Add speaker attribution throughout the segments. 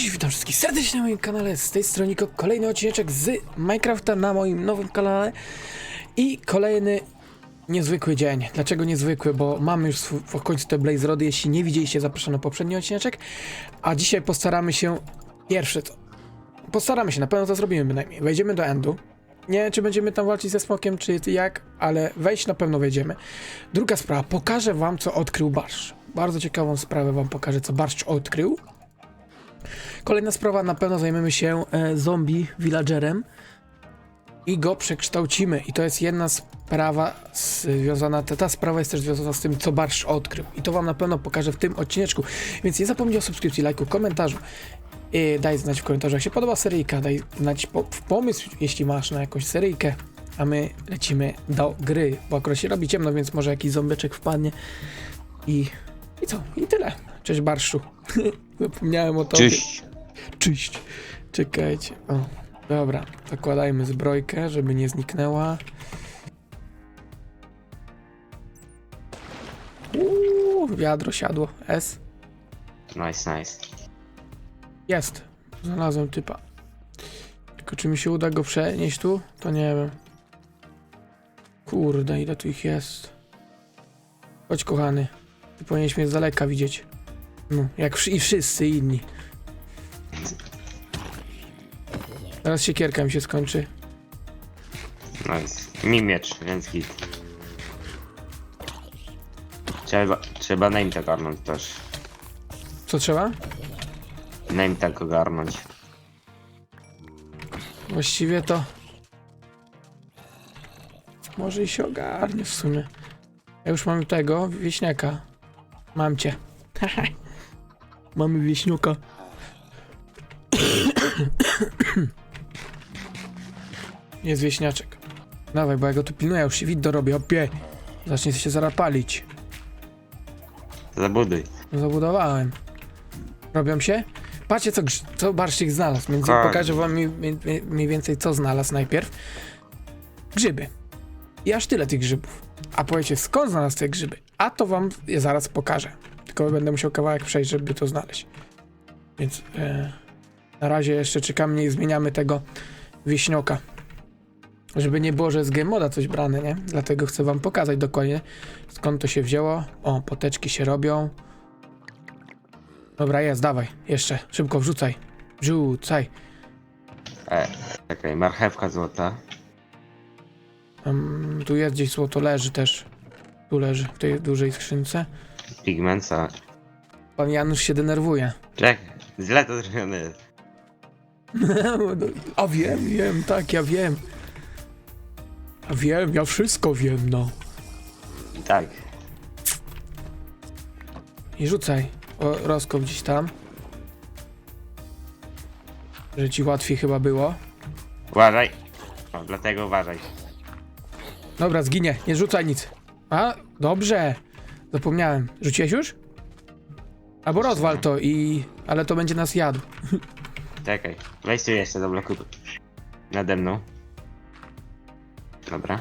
Speaker 1: Witam wszystkich serdecznie na moim kanale, z tej strony kolejny odcinek z Minecrafta na moim nowym kanale i kolejny niezwykły dzień. Dlaczego niezwykły? Bo mamy już w końcu te Blaze Rody, jeśli nie widzieliście zapraszam na poprzedni odcinek, a dzisiaj postaramy się, pierwsze to, postaramy się, na pewno to zrobimy bynajmniej, wejdziemy do Endu, nie czy będziemy tam walczyć ze smokiem, czy jak, ale wejść na pewno wejdziemy. Druga sprawa, pokażę wam, co odkrył Barsz. Bardzo ciekawą sprawę wam pokażę, co Barsz odkrył. Kolejna sprawa, na pewno zajmiemy się e, zombie villagerem i go przekształcimy. I to jest jedna sprawa związana, ta, ta sprawa jest też związana z tym, co Barsz odkrył. I to wam na pewno pokażę w tym odcineczku. Więc nie zapomnij o subskrypcji, lajku, komentarzu. I daj znać w komentarzu, jak się podoba seryjka, daj znać po, pomysł, jeśli masz na jakąś seryjkę. A my lecimy do gry, bo akurat się robi ciemno, więc może jakiś zombeczek wpadnie. I, i co? I tyle. Cześć Barszu. Zapomniałem o tobie.
Speaker 2: Cześć.
Speaker 1: Cześć. Czekajcie. O, dobra. Zakładajmy zbrojkę, żeby nie zniknęła. Uuu, wiadro siadło. S.
Speaker 2: Nice, nice.
Speaker 1: Jest. Znalazłem typa. Tylko czy mi się uda go przenieść tu? To nie wiem. Kurde, ile tu ich jest. Chodź, kochany. Ty powinieneś mnie z daleka widzieć. No, jak wszy- i wszyscy inni. Teraz siekierka mi się skończy.
Speaker 2: Nice. Mi miecz, więc git. Trzeba, trzeba name tag ogarnąć też.
Speaker 1: Co trzeba?
Speaker 2: Name tag ogarnąć.
Speaker 1: Właściwie to... Może i się ogarnie w sumie. Ja już mam tego, wieśniaka. Mam cię. Mamy wieśniuka. Jest wieśniaczek. Dawaj, bo ja go tu pilnuję, już się widno robię, opie. Zacznie się zaraz palić.
Speaker 2: Zabuduj.
Speaker 1: Zabudowałem. Robią się? Patrzcie, co, grz- co Barszczyk znalazł. Więc
Speaker 2: Tak.
Speaker 1: pokażę wam mniej, mniej, mniej więcej, co znalazł najpierw. Grzyby. I aż tyle tych grzybów. A powiecie, skąd znalazł te grzyby? A to wam je zaraz pokażę. Tylko będę musiał kawałek przejść, żeby to znaleźć. Więc e, na razie jeszcze czekamy, nie zmieniamy tego wieśnioka. Żeby nie było, że z Game Moda coś brane, nie? Dlatego chcę wam pokazać dokładnie, skąd to się wzięło. O, poteczki się robią. Dobra, jest, dawaj. Jeszcze, szybko wrzucaj. Wrzucaj.
Speaker 2: E, czekaj, marchewka złota.
Speaker 1: Um, tu jest gdzieś złoto, leży też. Tu leży, w tej dużej skrzynce.
Speaker 2: Pigment, a...
Speaker 1: Pan Janusz się denerwuje.
Speaker 2: Czekaj, źle to zrobione jest.
Speaker 1: A wiem, wiem, tak, ja wiem. Wiem, ja wszystko wiem, no.
Speaker 2: Tak.
Speaker 1: I rzucaj. O, rozkop gdzieś tam. Że ci łatwiej chyba było.
Speaker 2: Uważaj. O, dlatego uważaj.
Speaker 1: Dobra, zginie, nie rzucaj nic. A, dobrze. Zapomniałem. Rzuciłeś już? Albo rozwal to i... Ale to będzie nas jadł.
Speaker 2: Czekaj. Weź tu jeszcze do bloku. Nade mną. Dobra.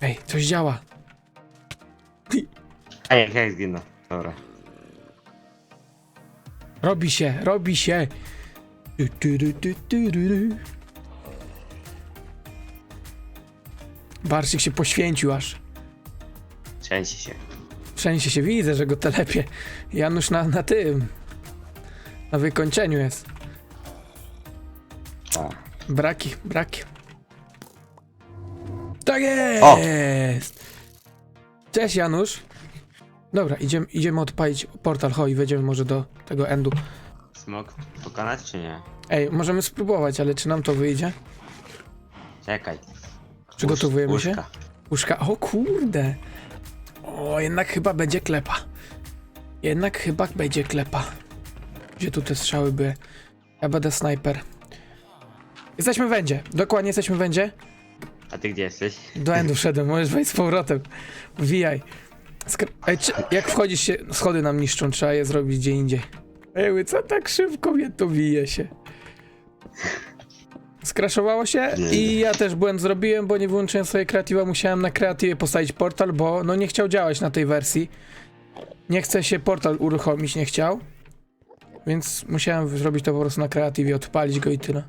Speaker 1: Ej, coś działa.
Speaker 2: Ej, jak zginął. Dobra.
Speaker 1: Robi się, robi się. Tu, tu, tu, tu, tu, tu, tu. Barszyk się poświęcił aż.
Speaker 2: Trzęsie się.
Speaker 1: Wszędzie się widzę, że go telepie. Janusz na, na tym. Na wykończeniu jest.
Speaker 2: Tak.
Speaker 1: Braki, braki. Tak
Speaker 2: O!
Speaker 1: jest! Cześć Janusz. Dobra, idziemy, idziemy odpalić portal, chodź, wejdziemy może do tego endu.
Speaker 2: Smok pokonać czy nie?
Speaker 1: Ej, możemy spróbować, ale czy nam to wyjdzie?
Speaker 2: Czekaj.
Speaker 1: Przygotowujemy
Speaker 2: Łóż-
Speaker 1: się?
Speaker 2: łóżka.
Speaker 1: Łóżka, o kurde. O, jednak chyba będzie klepa. Jednak chyba będzie klepa. Gdzie tu te strzały były? Ja będę snajper. Jesteśmy w wędzie, dokładnie jesteśmy w wędzie.
Speaker 2: A ty gdzie jesteś?
Speaker 1: Do endu wszedłem, możesz wejść z powrotem. Wbijaj. Skr- Ej, czy, jak wchodzisz się, schody nam niszczą, trzeba je zrobić gdzie indziej. Ej, co tak szybko mnie to bije się? Skraszowało się
Speaker 2: Nie.
Speaker 1: i ja też błęd zrobiłem, bo nie wyłączyłem sobie kreatywa, musiałem na kreatywie postawić portal, bo no nie chciał działać na tej wersji. Nie chce się portal uruchomić, nie chciał. Więc musiałem zrobić to po prostu na kreatywie, odpalić go i tyle.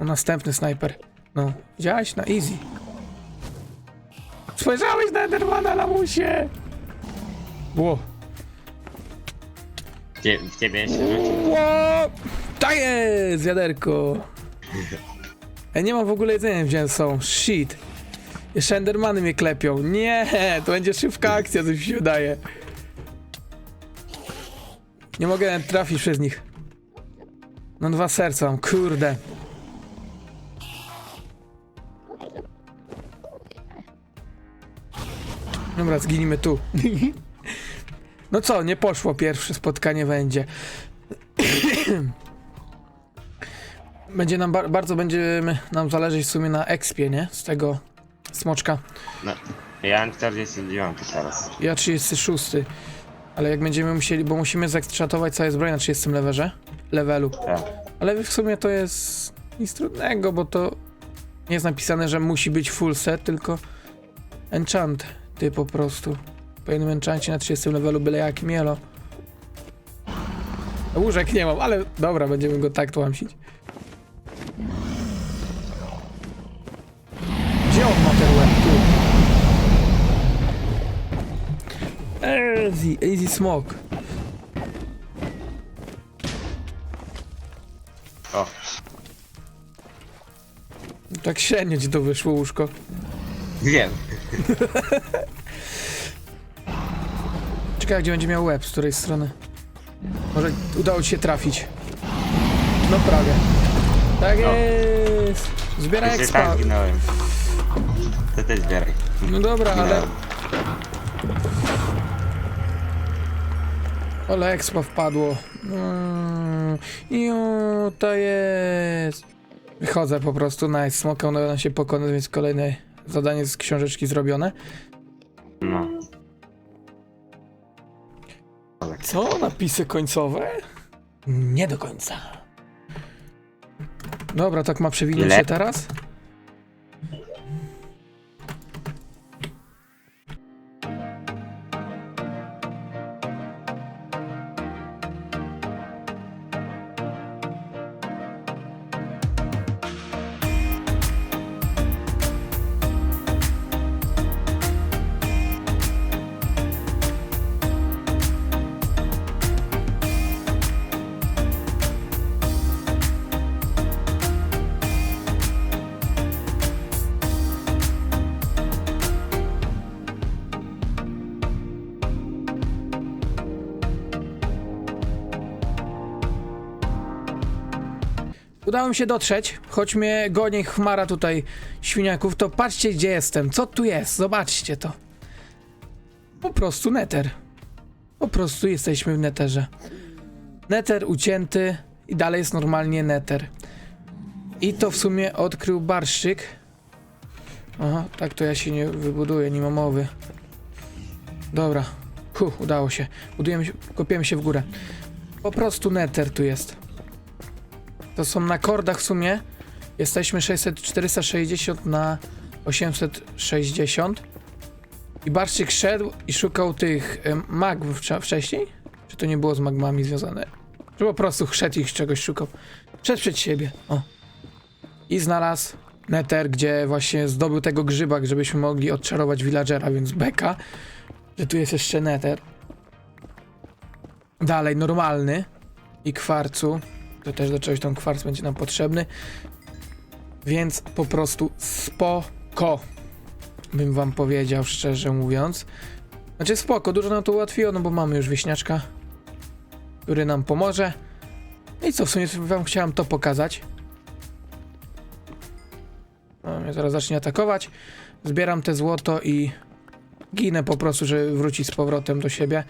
Speaker 1: O, następny snajper. No, widziałeś? Na easy. Spojrzałeś na Endermana, lamusie! Ło.
Speaker 2: Cie, w ciebie się rzucił.
Speaker 1: Ło! Tak jest, wiaderko. Ja nie mam w ogóle jedzenia, wziąłem są. Shit. Jeszcze Endermany mnie klepią. Nie, to będzie szybka akcja, coś mi się wydaje. Nie mogę trafić przez nich. No dwa serca mam, kurde. Dobra, zginimy tu. No co, nie poszło pierwsze spotkanie będzie. Będzie nam bar- bardzo będziemy nam zależeć w sumie na expie, nie? Z tego smoczka.
Speaker 2: No, ja mam 49 teraz.
Speaker 1: Ja 36. Ale jak będziemy musieli, bo musimy zekstratować całe zbroje na 30 lewerze, levelu.
Speaker 2: Tak.
Speaker 1: Ale w sumie to jest nic trudnego, bo to nie jest napisane, że musi być full set, tylko enchant ty po prostu. Po jednym enchancie na 30 levelu byle jak mielo. Łóżek nie mam, ale dobra, będziemy go tak tłamsić. On ma ten łeb? Tu. Easy, easy smoke.
Speaker 2: O,
Speaker 1: Tak średnio ci to wyszło łóżko.
Speaker 2: wiem.
Speaker 1: Ciekawe, gdzie będzie miał łeb, z której strony. Może udało ci się trafić. No prawie. Tak
Speaker 2: No.
Speaker 1: jest! Zbieraj expa.
Speaker 2: tak. Też zbieraj.
Speaker 1: No dobra, ale... Ale expa wpadło. Mm, Jo, to jest... Wychodzę po prostu, nice. Smoka udało nam się pokonać, więc kolejne zadanie z książeczki zrobione.
Speaker 2: No.
Speaker 1: Co? Napisy końcowe? Nie do końca. Dobra, tak ma przewinąć
Speaker 2: Ile?
Speaker 1: się teraz? Udało mi się dotrzeć, choć mnie goni chmara tutaj świniaków, to patrzcie gdzie jestem, co tu jest, zobaczcie to. Po prostu neter. Po prostu jesteśmy w neterze. Neter ucięty i dalej jest normalnie neter. I to w sumie odkrył barszczyk. Aha, tak to ja się nie wybuduję, nie ma mowy. Dobra, Huh, udało się. Budujemy się, kopiemy się w górę. Po prostu neter tu jest. To są na kordach w sumie. Jesteśmy 600, 460 na 860. I Barszczyk szedł i szukał tych em, magów wcześniej? Czy to nie było z magmami związane? Czy po prostu szedł ich czegoś szukał? Szedł przed siebie. O. I znalazł Nether, gdzie właśnie zdobył tego grzyba, żebyśmy mogli odczarować villagera, więc beka, że tu jest jeszcze Nether. Dalej, normalny. I kwarcu. To też do czegoś tam kwarc będzie nam potrzebny. Więc po prostu spoko. Bym wam powiedział, szczerze mówiąc. Znaczy spoko, dużo nam to ułatwiło, no bo mamy już wieśniaczka, który nam pomoże. No I co, w sumie wam chciałem to pokazać. No, mnie zaraz zacznie atakować. Zbieram te złoto i ginę po prostu, żeby wrócić z powrotem do siebie.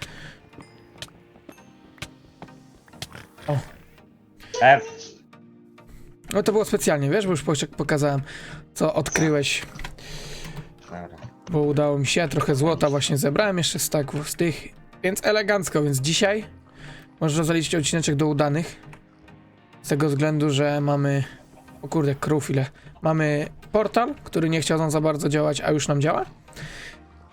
Speaker 2: F.
Speaker 1: No to było specjalnie, wiesz, bo już pokazałem, co odkryłeś,
Speaker 2: Dobra.
Speaker 1: bo udało mi się, trochę złota właśnie zebrałem jeszcze z taków, z tych, więc elegancko, więc dzisiaj można zaliczyć odcineczek do udanych, z tego względu, że mamy O kurde, krów ile. Mamy portal, który nie chciał nam za bardzo działać, a już nam działa.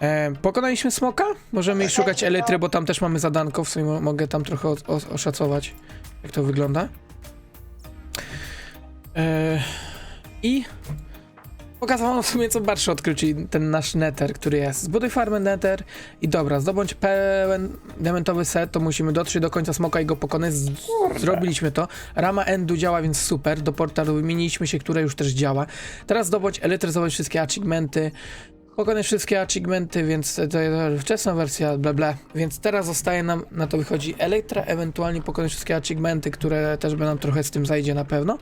Speaker 1: E, pokonaliśmy smoka. Możemy iść szukać elitry, bo tam też mamy zadanko. W sumie mo- mogę tam trochę o, o, oszacować, jak to wygląda. E, I pokazał nam w sumie, co Barszy czyli ten nasz nether, który jest. Zbuduj farmę nether i dobra, zdobądź pełen diamentowy set, to musimy dotrzeć do końca smoka i go pokonać. Z zrobiliśmy to. Rama endu działa, więc super. Do portalu wymieniliśmy się, które już też działa. Teraz zdobądź zdobądź wszystkie achievementy. Pokonać wszystkie achievementy, więc to jest wczesna wersja, bla bla. Więc teraz zostaje nam, na to wychodzi Elektra, ewentualnie pokonać wszystkie achievementy, które też by nam trochę z tym zajdzie na pewno.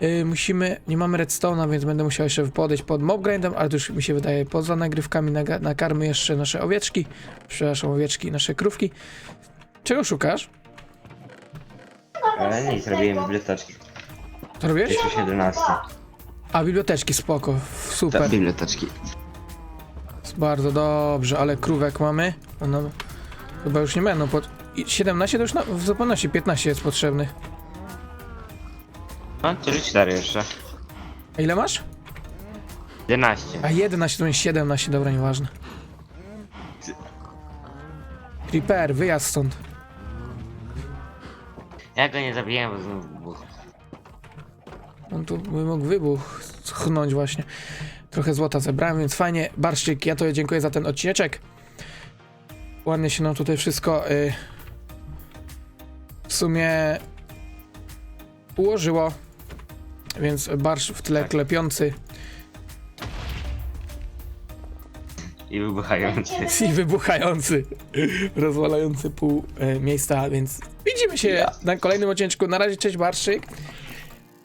Speaker 1: Yy, musimy, nie mamy redstone'a, więc będę musiał jeszcze podejść pod mob grindem, ale to już mi się wydaje poza nagrywkami nakarmy jeszcze nasze owieczki, przepraszam, owieczki, nasze krówki. Czego szukasz?
Speaker 2: Ale nie, zrobiłem biblioteczki.
Speaker 1: Co robisz?
Speaker 2: Jest już 11.
Speaker 1: A, biblioteczki, spoko,
Speaker 2: Tak,
Speaker 1: super,
Speaker 2: biblioteczki.
Speaker 1: bardzo dobrze, ale krówek mamy. One chyba już nie będą pod... i 17 to już na, w zupełności 15 jest potrzebnych.
Speaker 2: No, to 4 jeszcze.
Speaker 1: A ile masz?
Speaker 2: 11.
Speaker 1: A 11 to jest 17, dobra, nieważne. Creeper, wyjazd stąd.
Speaker 2: Ja go nie zabiję, bo znów wybuchł.
Speaker 1: On tu by mógł wybuch schnąć właśnie. Trochę złota zebrałem, więc fajnie. Barszczyk, ja tobie dziękuję za ten odcineczek. Ładnie się nam tutaj wszystko y, w sumie ułożyło. Więc barsz w tle
Speaker 2: Tak.
Speaker 1: klepiący
Speaker 2: I wybuchający.
Speaker 1: i wybuchający, rozwalający pół y, miejsca, więc widzimy się na kolejnym odcineczku. Na razie, cześć Barszyk.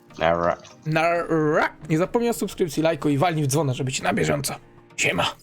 Speaker 2: Dobra.
Speaker 1: Nara. Nie zapomnij o subskrypcji, lajku i walnij w dzwona, żeby ci na bieżąco. Siema.